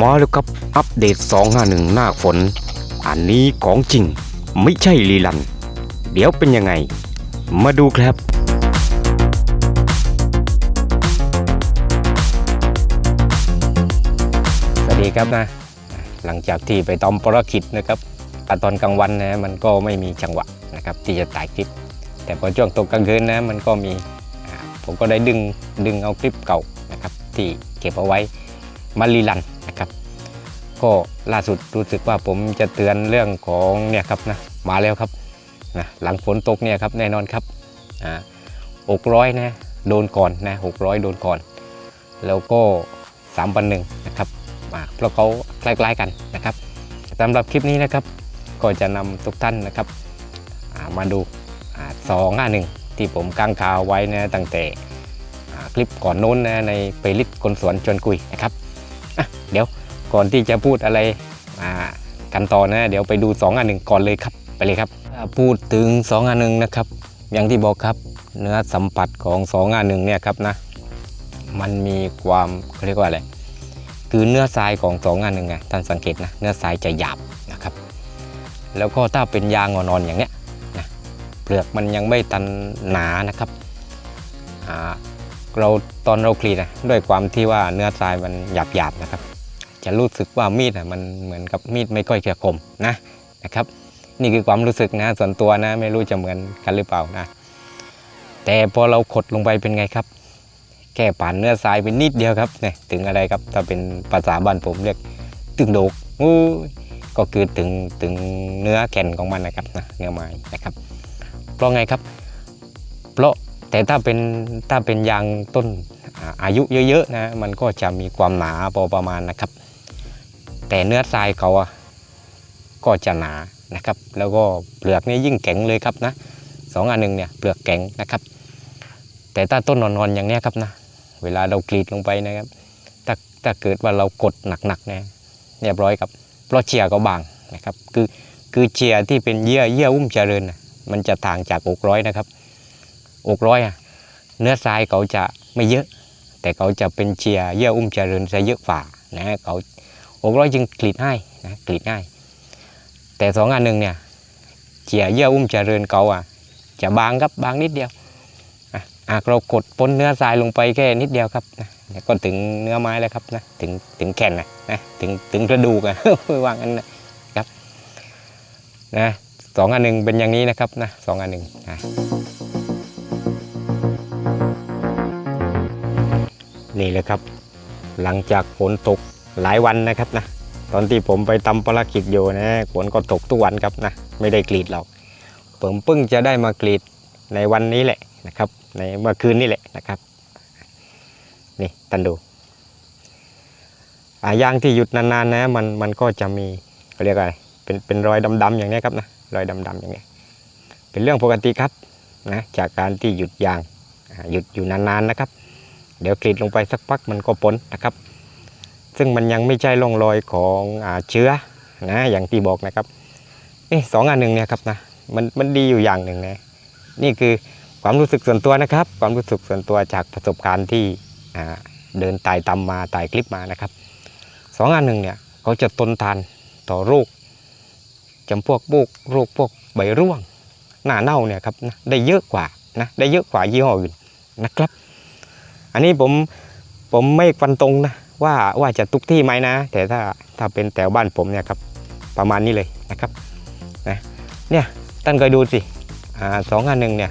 มาแล้วครับ อัปเดต 251 หน้าฝน อันนี้ของจริง ไม่ใช่ลีลัน เดี๋ยวเป็นยังไง มาดูครับสวัสดีครับนะ หลังจากที่ไปตอมปรกิจนะครับตอนกลางวันนะมันก็ไม่มีจังหวะนะครับ ที่จะถ่ายคลิป แต่พอช่วงตกกลางคืนนะมันก็มีผมก็ได้ดึงดึงเอาคลิปเก่านะครับที่เก็บเอาไว้มารีลัน นะครับ ก็ล่าสุดรู้สึกว่าผมจะเตือนเรื่องของเนี่ยครับนะมาแล้วครับนะหลังฝนตกเนี่ยครับแน่นอนครับอ่าหกร้อยนะโดนก่อนนะหกร้อยโดนก่อน แล้วก็สามพันหนึ่งนะครับอ่าเพราะเขาคล้ๆกันนะครับสำหรับคลิปนี้นะครับ ก็จะนำทุกท่านนะครับามาดูสองห้าหนึ่งที่ผมกางคาไว้นะตั้งแต่คลิปก่อนโน้นนะในเพลย์ลิสคนสวนชวนคุยนะครับ เดี๋ยวก่อนที่จะพูดอะไรอ่ากันต่อนะ เดี๋ยวไปดู2อันหนึ่งก่อนเลยครับไปเลยครับ พูดถึง2อันหนึ่งนะครับ อย่างที่บอกครับเนื้อสัมผัสของ2อันหนึ่งเนี่ยครับนะ มันมีความเขาเรียกว่าอะไรคือเนื้อทรายของ2อันหนึ่งไงท่านสังเกตนะเนื้อทรายจะหยาบนะครับ แล้วก็ถ้าเป็นยางอ่อนๆอย่างเนี้ยนะเปลือกมันยังไม่ตันหนานะครับเราตอนเรากรีนะด้วยความที่ว่าเนื้อทรายมันหยาบๆนะครับ จะรู้สึกว่ามีดอะมันเหมือนกับมีดไม่ค่อยจะคมนะนะครับ นี่คือความรู้สึกนะส่วนตัวนะไม่รู้จะเหมือนกันหรือเปล่านะ แต่พอเราขดลงไปเป็นไงครับ แค่ผ่านเนื้อทรายไปนิดเดียวครับเนี่ยถึงอะไรครับถ้าเป็นภาษาบ้านผมเรียกตึงโดกอู้ก็คือถึงถึงเนื้อแก่นของมันนะครับนะเนื้อไม้นะครับ เพราะไงครับ เพราะแต่ถ้าเป็นถ้าเป็นยางต้นอายุเยอะๆนะมันก็จะมีความหนาพอประมาณนะครับ แต่เนื้อทรายเขาอะก็จะหนานะครับ แล้วก็เปลือกนี่ยิ่งแข็งเลยครับนะสองอันหนึ่งเนี่ยเปลือกแข็งนะครับ แต่ถ้าต้นนอนๆอย่างเนี้ยครับนะเวลาเรากรีดลงไปนะครับถ้าถ้าเกิดว่าเรากดหนักๆเนี่ยเรียบร้อยครับเพราะเชียร์ก็บางนะครับ คือคือเชียร์ที่เป็นเยื่อเยื่ออุ้มเจริญนะมันจะต่างจากอกร้อยนะครับอกร้อยอะเนื้อทรายเขาจะไม่เยอะ แต่เขาจะเป็นเชียร์เยื่ออุ้มเจริญจะเยอะฝ่านะเขา อกร้อยจึงกรีดง่ายนะกรีดง่าย แต่สองอันหนึ่งเนี่ยเชียเยื่ออุ้มเจริญเขาอะจะบางครับบางนิดเดียวอะหากเรากดปนเนื้อทรายลงไปแค่นิดเดียวครับนะก็ถึงเนื้อไม้แล้วครับนะถึงถึงแก่นนะนะถึงถึงกระดูกอะวางั้นนะครับนะสองอันหนึ่งเป็นอย่างนี้นะครับนะสองอันหนึ่งนะนี่เลยครับ หลังจากฝนตก หลายวันนะครับนะตอนที่ผมไปทำภารกิจอยู่นะฝนก็ตกทุกวันครับนะไม่ได้กรีดเราผมเพิ่งจะได้มากรีดในวันนี้แหละนะครับ ในเมื่อคืนนี่แหละนะครับนี่ตันดูอายางที่หยุดนานๆนะมันมันก็จะมีเรียกอะไรเป็นเป็นรอยดำๆอย่างนี้ครับนะรอยดำๆอย่างนี้เป็นเรื่องปกติครับนะจากการที่หยุดยางหยุดอยู่นานๆนะครับ เดี๋ยวกรีดลงไปสักพักมันก็พ้นนะครับ ซึ่งมันยังไม่ใช่ร่องรอยของอาเชื้อนะอย่างที่บอกนะครับนี่สองอันหนึ่งเนี่ยครับนะมันมันดีอยู่อย่างหนึ่งนะนี่คือความรู้สึกส่วนตัวนะครับ ความรู้สึกส่วนตัวจากประสบการณ์ที่อ่าเดินไต่ตำมาไต่คลิปมานะครับสองอันหนึ่งเนี่ยเขาจะทนทานต่อโรคจำพวกโรคโรคพวกใบร่วง หน้าเน่าเนี่ยครับนะได้เยอะกว่านะได้เยอะกว่ายี่ห้ออื่นนะครับ อันนี้ผมผมไม่ฟันตรงนะ ว่าว่าจะทุกที่ไหมนะ แต่ถ้าถ้าเป็นแถวบ้านผมเนี่ยครับประมาณนี้เลยนะครับนะเนี่ยท่านก็ดูสิอ่าสองอันหนึ่งเนี่ย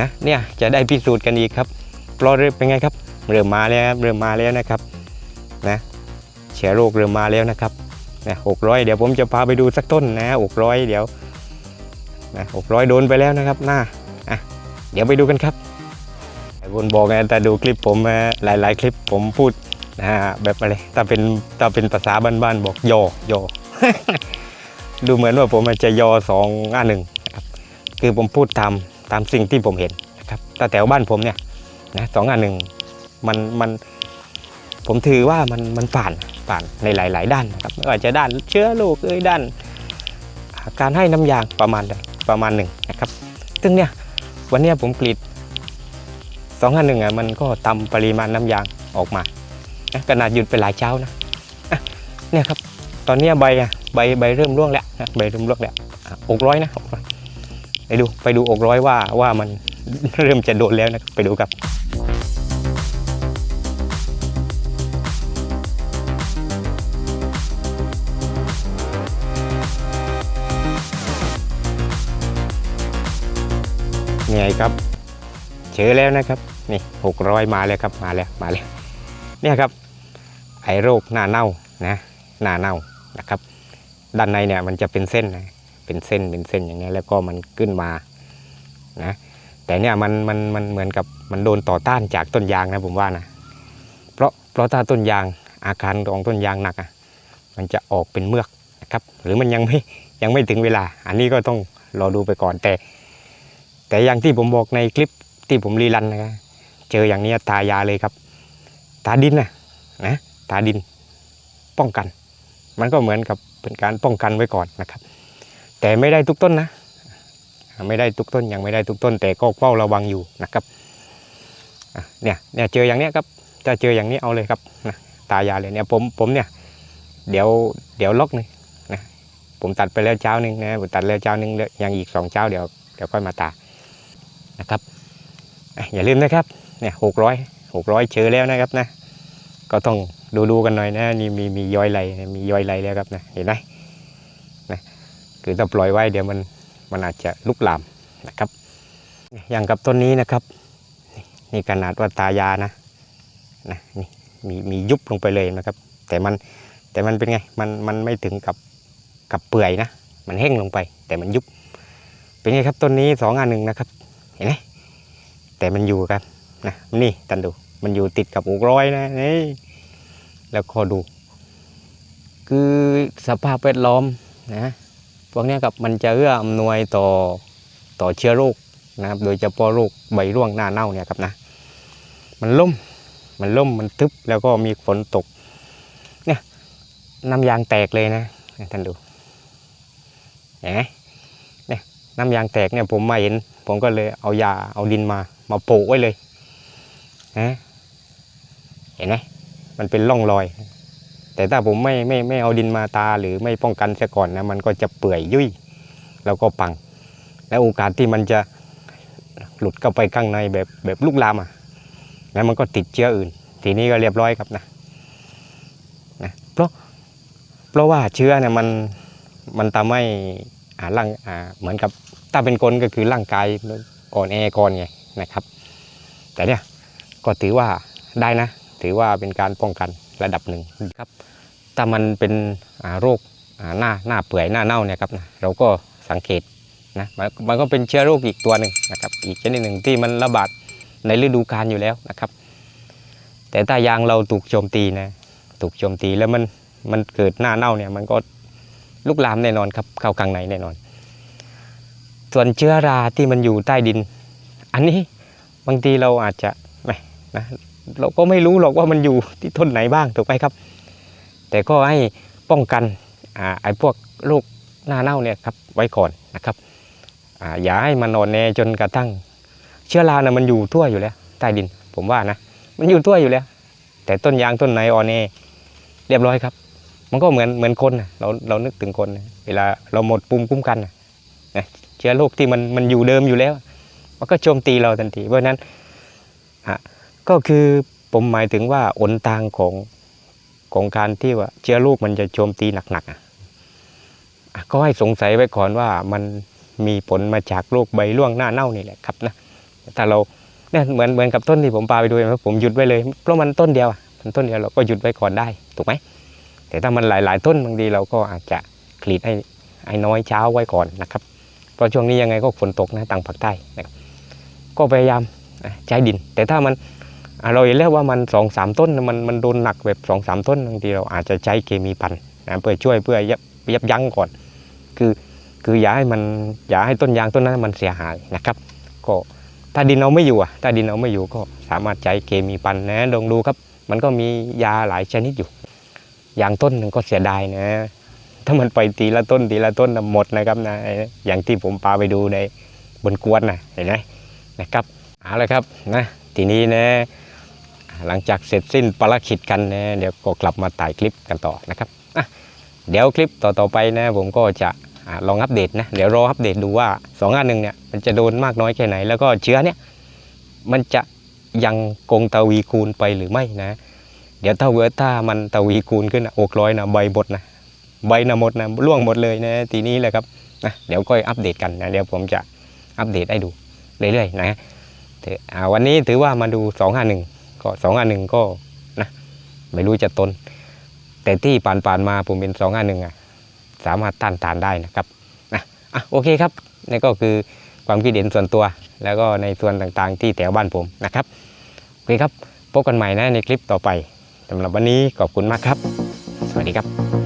นะเนี่ยจะได้พิสูจน์กันอีกครับเพราะเป็นไงครับ เริ่มมาแล้วครับเริ่มมาแล้วนะครับนะเชื้อโรคเริ่มมาแล้วนะครับนะหกร้อยเดี๋ยวผมจะพาไปดูสักต้นนะหกร้อยเดี๋ยวนะหกร้อยโดนไปแล้วนะครับหน้าอะเดี๋ยวไปดูกันครับบนบอกไงแต่ดูคลิปผมหลาย ๆ คลิปผมพูด นะแบบอะไรถ้าเป็นถ้าเป็นภาษาบ้านๆบอกยอยอ ดูเหมือนว่าผมอาจจะยอสองอ่าหนึ่งครับคือผมพูดตามตามสิ่งที่ผมเห็นนะครับแต่แถวบ้านผมเนี่ยนะสองอ่าหนึ่งมันมันผมถือว่ามันมันผ่านผ่านในหลาย ๆ ด้านนะครับไม่ว่าจะด้านเชื้อโรคเอ้ยด้าน การให้น้ำยางประมาณประมาณหนึ่งนะครับ ซึ่งเนี่ยวันเนี้ยผมกรีดสองอันหนึ่งอะมันก็ทำปริมาณน้ำยางออกมา นะขนาดหยุดไปหลายเช้านะเนี่ยครับ ตอนนี้ใบอะใบใบเริ่มร่วงแล้วนะใบเริ่มร่วงแล้วอะอกร้อยนะอกร้อยไปดูไปดูอกร้อยว่าว่ามันเริ่มจะโดนแล้วนะไปดูครับเนี่ไงครับเจอแล้วนะครับนี่หกร้อยมาแล้วครับมาแล้วมาแล้วเนี่ยครับ ไอโรคหน้าเน่านะหน้าเน่านะครับ ด้านในเนี่ยมันจะเป็นเส้นนะเป็นเส้นเป็นเส้นอย่างเงี้แล้วก็มันขึ้นมานะแต่เนี่ยมันมันมันเหมือนกับมันโดนต่อต้านจากต้นยางนะผมว่านะเพราะเพราะถ้าต้นยางอาการของต้นยางหนักอะมันจะออกเป็นเมือกนะครับ หรือมันยังไม่ยังไม่ถึงเวลา อันนี้ก็ต้องรอดูไปก่อนแต่ แต่อย่างที่ผมบอกในคลิปที่ผมรีรันนะครับเจออย่างนี้ทายาเลยครับทาดินนะนะ ทาดินป้องกัน มันก็เหมือนกับเป็นการป้องกันไว้ก่อนนะครับ แต่ไม่ได้ทุกต้นนะ ไม่ได้ทุกต้นยังไม่ได้ทุกต้น แต่ก็เฝ้าระวังอยู่นะครับเนี่ยเนี่ยเจออย่างเนี้ยครับถ้าเจออย่างนี้เอาเลยครับนะตายาเลยเนี่ยผมผมเนี่ยเดี๋ยวเดี๋ยวล็อกหนึงนะผมตัดไปแล้วเจ้านึงนะผมตัดแล้วเจ้านึงแล้วยังอีกสองเจ้าเดี๋ยวเดี๋ยวค่อยมาตานะครับอย่าลืมนะครับเนี่ยหกร้อยหกร้อยเจอแล้วนะครับนะก็ต้อง ดูดูกันหน่อยนะนี่มีมีย้อยไหลมีย้อยไหลแล้วครับนะเห็นไหมนะคือถ้าปล่อยไว้เดี๋ยวมันมันอาจจะลุกลามนะครับ อย่างกับต้นนี้นะครับนี่นี่ขนาดว่าตายานะนะนี่มีมียุบลงไปเลยนะครับ แต่มันแต่มันเป็นไงมันมันไม่ถึงกับกับเปื่อยนะ มันแห้งลงไป แต่มันยุบ เป็นไงครับต้นนี้สองอันหนึ่งนะครับ เห็นไหมแต่มันอยู่กันนะนี่ตันดูมันอยู่ติดกับอกร้อยนะนี่ แล้วก็ดู คือสภาพแวดล้อมนะพวกนี้ยครับมันจะเอื้ออำนวยต่อต่อเชื้อโรคนะครับโดยเฉพาะโรคใบร่วงหน้าเน่าเนี่ยครับนะมันล่มมันล่มมันทึบแล้วก็มีฝนตกเนี่ยน้ำยางแตกเลยนะท่านดูเห็นไหมเนี่ยน้ำยางแตกเนี่ยผมมาเห็น ผมก็เลยเอายาเอาดินมามาโปะไว้เลยนะเห็นไหม มันเป็นร่องรอย แต่ถ้าผมไม่ไม่ไม่เอาดินมาตาหรือไม่ป้องกันเสียก่อนนะมันก็จะเปื่อยยุ่ยแล้วก็ปัง และโอกาสที่มันจะหลุดเข้าไปข้างในแบบแบบลูกลามอะแล้วมันก็ติดเชื้ออื่น ทีนี้ก็เรียบร้อยครับนะนะเพราะเพราะว่าเชื้อเนี่ยมันมันทำให้อ่าร่างอ่าเหมือนกับถ้าเป็นคนก็คือร่างกายอ่อนแอก่อนไงนะครับ แต่เนี่ยก็ถือว่าได้นะ ถือว่าเป็นการป้องกันระดับหนึ่งครับ ถ้ามันเป็นโรคหน้าหน้าเปื่อยหน้าเน่าเนี่ยครับนะเราก็สังเกตนะมันมันก็เป็นเชื้อโรคอีกตัวหนึ่งนะครับ อีกชนิดหนึ่งที่มันระบาดในฤดูกาลอยู่แล้วนะครับ แต่ถ้ายางเราถูกโจมตีนะถูกโจมตีแล้วมันมันเกิดหน้าเน่าเนี่ยมันก็ลุกลามแน่นอนครับเข้าข้างในแน่นอน ส่วนเชื้อราที่มันอยู่ใต้ดิน อันนี้บางทีเราอาจจะไม่นะ เราก็ไม่รู้หรอกว่ามันอยู่ที่ต้นไหนบ้างถูกไหมครับ แต่ก็ให้ป้องกันอไอ้พวกโรคหน้าเน่าเนี่ยครับไว้ก่อนนะครับออย่าให้มันนอนแนจนกระทั่ง เชื้อรานะมันอยู่ทั่วอยู่แล้วใต้ดินผมว่านะมันอยู่ทั่วอยู่แล้ว แต่ต้นยางต้นไหนอ่อนแอเรียบร้อยครับ มันก็เหมือนเหมือนคนเราเรานึกถึงคน เวลาเราหมดปุ่มคุ้มกันนะเชื้อโรคที่มันมันอยู่เดิมอยู่แล้ว มันก็โจมตีเราทันทีเพราะฉะนั้น ก็คือผมหมายถึงว่าอนทางของของการที่ว่าเชื้อโรคมันจะโจมตีหนักๆอะก็ให้สงสัยไว้ก่อนว่ามันมีผลมาจากโรคใบร่วงหน้าเน่านี่แหละครับนะถ้าเราเนี่ยเหมือนเหมือนกับต้นที่ผมปาไปดูนไหมผมหยุดไว้เลย เพราะมันต้นเดียวมันต้นเดียวเราก็หยุดไว้ก่อนได้ถูกไหมแต่ถ้ามันหลาย ๆ ต้นบางทีเราก็อาจจะกรีดให้ให้น้อยเช้าไว้ก่อนนะครับ เพราะช่วงนี้ยังไงก็ฝนตกนะต่างภาคใต้นะครับก็พยายามใช้ดิน แต่ถ้ามัน เราเห็นแล้วว่ามันสองสามต้นมันมันโดนหนักแบบสองสามต้นบางทีเราอาจจะใช้เคมีพันนะเพื่อช่วยเพื่อยับยับยั้งก่อน คือคืออย่าให้มันอย่าให้ต้นยางต้นนั้นมันเสียหายนะครับ ก็ถ้าดินเอาไม่อยู่อะถ้าดินเอาไม่อยู่ก็สามารถใช้เคมีพันนะลองดูครับ มันก็มียาหลายชนิดอยู่ยางต้นหนึ่งก็เสียดายนะ ถ้ามันไปทีละต้นทีละต้นหมดนะครับนะอย่างที่ผมพาไปดูในบนกวนนะเห็นไหมนะครับเอาละครับนะทีนี้นะ หลังจากเสร็จสิ้นภารกิจกันนะเดี๋ยวก็กลับมาถ่ายคลิปกันต่อนะครับอะเดี๋ยวคลิปต่อๆไปนะผมก็จะลองอัปเดตนะเดี๋ยวรออัปเดตดูว่า2องอันหนึ่งเนี่ยมันจะโดนมากน้อยแค่ไหน แล้วก็เชื้อเนี่ยมันจะยังคงทวีคูณไปหรือไม่นะ เดี๋ยวถ้าเวอร์ถ้ามันทวีคูณขึ้นอกร้อยนะใบหมดนะใบนะหมดนะร่วงหมดเลยนะทีนี้แหละครับนะเดี๋ยวก็อัปเดตกันนะเดี๋ยวผมจะอัปเดตให้ดูเรื่อยๆนะวันนี้ถือว่ามาดู251 ก็251ก็นะไม่รู้จะตน แต่ที่ผ่านๆมาผมเป็นสองอะสามารถต้านทานได้นะครับนะอะโอเคครับนี่ก็คือความคิดเห็นส่วนตัว แล้วก็ในส่วนต่างๆที่แถวบ้านผมนะครับโอเคครับพบกันใหม่นะในคลิปต่อไปสำหรับวันนี้ขอบคุณมากครับ สวัสดีครับ